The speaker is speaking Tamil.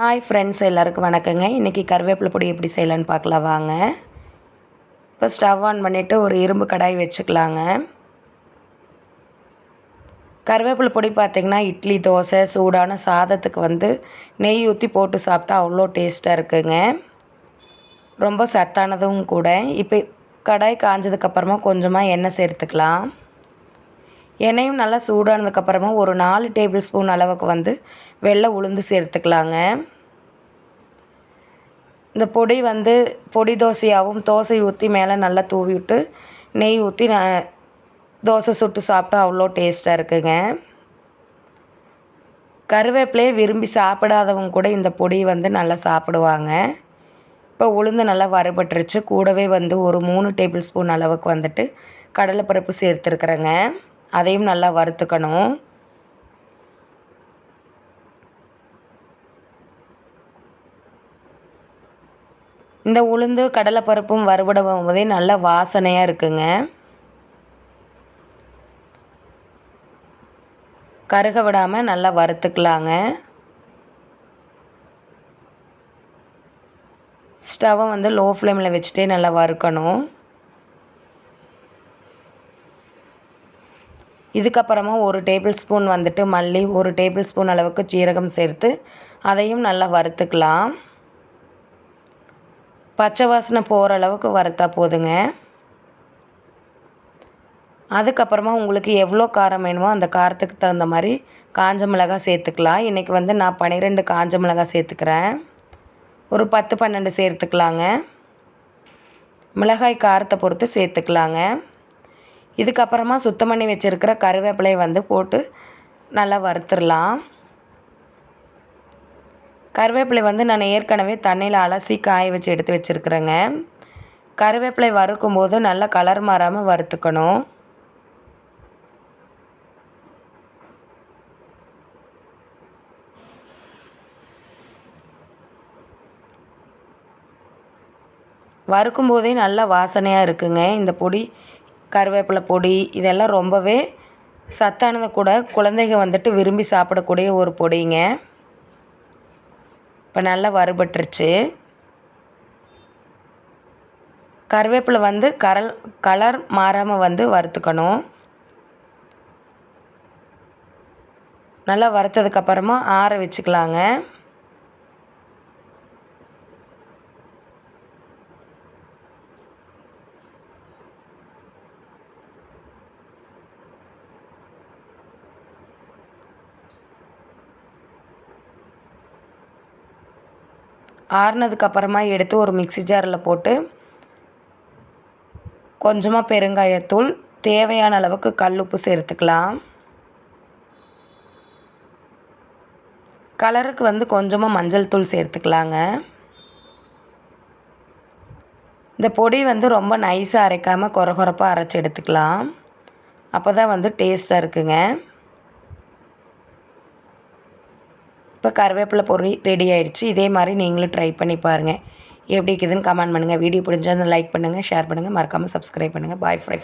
ஹாய் ஃப்ரெண்ட்ஸ் எல்லாருக்கும் வணக்கங்க. இன்றைக்கி கருவேப்பிலை பொடி எப்படி செய்யலான்னு பார்க்கலாம் வாங்க. இப்போ ஸ்டவ் ஆன் பண்ணிவிட்டு ஒரு இரும்பு கடாய் வச்சுக்கலாங்க. கருவேப்பிலை பொடி பார்த்திங்கன்னா இட்லி தோசை சூடான சாதத்துக்கு வந்து நெய் ஊற்றி போட்டு சாப்பிட்டா அவ்வளோ டேஸ்ட்டாக இருக்குங்க. ரொம்ப சத்தானதும் கூட. இப்போ கடாய் காஞ்சதுக்கப்புறமா கொஞ்சமாக எண்ணெய் சேர்த்துக்கலாம். எண்ணெயும் நல்லா சூடானதுக்கப்புறமா ஒரு நாலு டேபிள் ஸ்பூன் அளவுக்கு வந்து வெள்ளை உளுந்து சேர்த்துக்கலாங்க. இந்த பொடி வந்து பொடி தோசையாகவும் தோசை ஊற்றி மேலே நல்லா தூவி விட்டு நெய் ஊற்றி நான் தோசை சுட்டு சாப்பிட்டா அவ்வளோ டேஸ்ட்டாக இருக்குங்க. கருவேப்பிலையே விரும்பி சாப்பிடாதவங்க கூட இந்த பொடி வந்து நல்லா சாப்பிடுவாங்க. இப்போ உளுந்து நல்லா வறுபட்டுருச்சு. கூடவே வந்து ஒரு மூணு டேபிள் ஸ்பூன் அளவுக்கு வந்துட்டு கடலைப்பருப்பு சேர்த்துருக்குறேங்க. அதையும் நல்லா வறுத்துக்கணும். இந்த உளுந்து கடலைப்பருப்பும் வறுபடும் போதே நல்ல வாசனையாக இருக்குங்க. கருக விடாமல் நல்லா வறுத்துக்கலாங்க. ஸ்டவ்வை வந்து லோ ஃப்ளேமில் வச்சுட்டே நல்லா வறுக்கணும். இதுக்கப்புறமா ஒரு டேபிள் ஸ்பூன் வந்துட்டு மல்லி ஒரு டேபிள் ஸ்பூன் அளவுக்கு சீரகம் சேர்த்து அதையும் நல்லா வறுத்துக்கலாம். பச்சை வாசனை போகிற அளவுக்கு வறுத்தா போதுங்க. அதுக்கப்புறமா உங்களுக்கு எவ்வளோ காரம் வேணுமோ அந்த காரத்துக்கு தகுந்த மாதிரி காஞ்ச மிளகாய் சேர்த்துக்கலாம். இன்றைக்கி வந்து நான் பன்னிரெண்டு காஞ்ச மிளகாய் சேர்த்துக்கிறேன். ஒரு பத்து பன்னெண்டு சேர்த்துக்கலாங்க. மிளகாய் காரத்தை பொறுத்து சேர்த்துக்கலாங்க. இதுக்கப்புறமா சுத்தம் பண்ணி வச்சுருக்கிற கருவேப்பிலையை வந்து போட்டு நல்லா வறுத்துடலாம். கருவேப்பிலை வந்து நான் ஏற்கனவே தண்ணியில் அலசி காய வச்சு எடுத்து வச்சுருக்குறேங்க. கருவேப்பிலை வறுக்கும் போது நல்லா கலர் மாறாமல் வறுத்துக்கணும். வறுக்கும் போதே நல்லா வாசனையாக இருக்குங்க. இந்த பொடி கருவேப்பிலை பொடி இதெல்லாம் ரொம்பவே சத்தானது கூட. குழந்தைங்க வந்துட்டு விரும்பி சாப்பிடக்கூடிய ஒரு பொடிங்க. இப்போ நல்லா வறுபட்டுருச்சு. கருவேப்பிலை வந்து கரல் கலர் மாறாமல் வந்து வறுத்துக்கணும். நல்லா வறுத்ததுக்கப்புறமா ஆற வச்சுக்கலாங்க. ஆறுனதுக்கப்புறமா எடுத்து ஒரு மிக்சி ஜாரில் போட்டு கொஞ்சமாக பெருங்காயத்தூள் தேவையான அளவுக்கு கல் உப்பு சேர்த்துக்கலாம். கலருக்கு வந்து கொஞ்சமாக மஞ்சள் தூள் சேர்த்துக்கலாங்க. இந்த பொடி வந்து ரொம்ப நைஸாக அரைக்காமல் குறகுறப்பாக அரைச்சி எடுத்துக்கலாம். அப்போ தான் வந்து டேஸ்ட்டாக இருக்குங்க. இப்போ கருவேப்பிலை பொறி ரெடி ஆயிடுச்சு. இதே மாதிரி நீங்களும் ட்ரை பண்ணி பாருங்கள் எப்படி இருக்குதுன்னு கமெண்ட் பண்ணுங்கள் வீடியோ பிடிச்சா லைக் பண்ணுங்கள் ஷேர் பண்ணுங்கள் மறக்காமல் சப்ஸ்கிரைப் பண்ணுங்கள் பாய் ஃப்ரை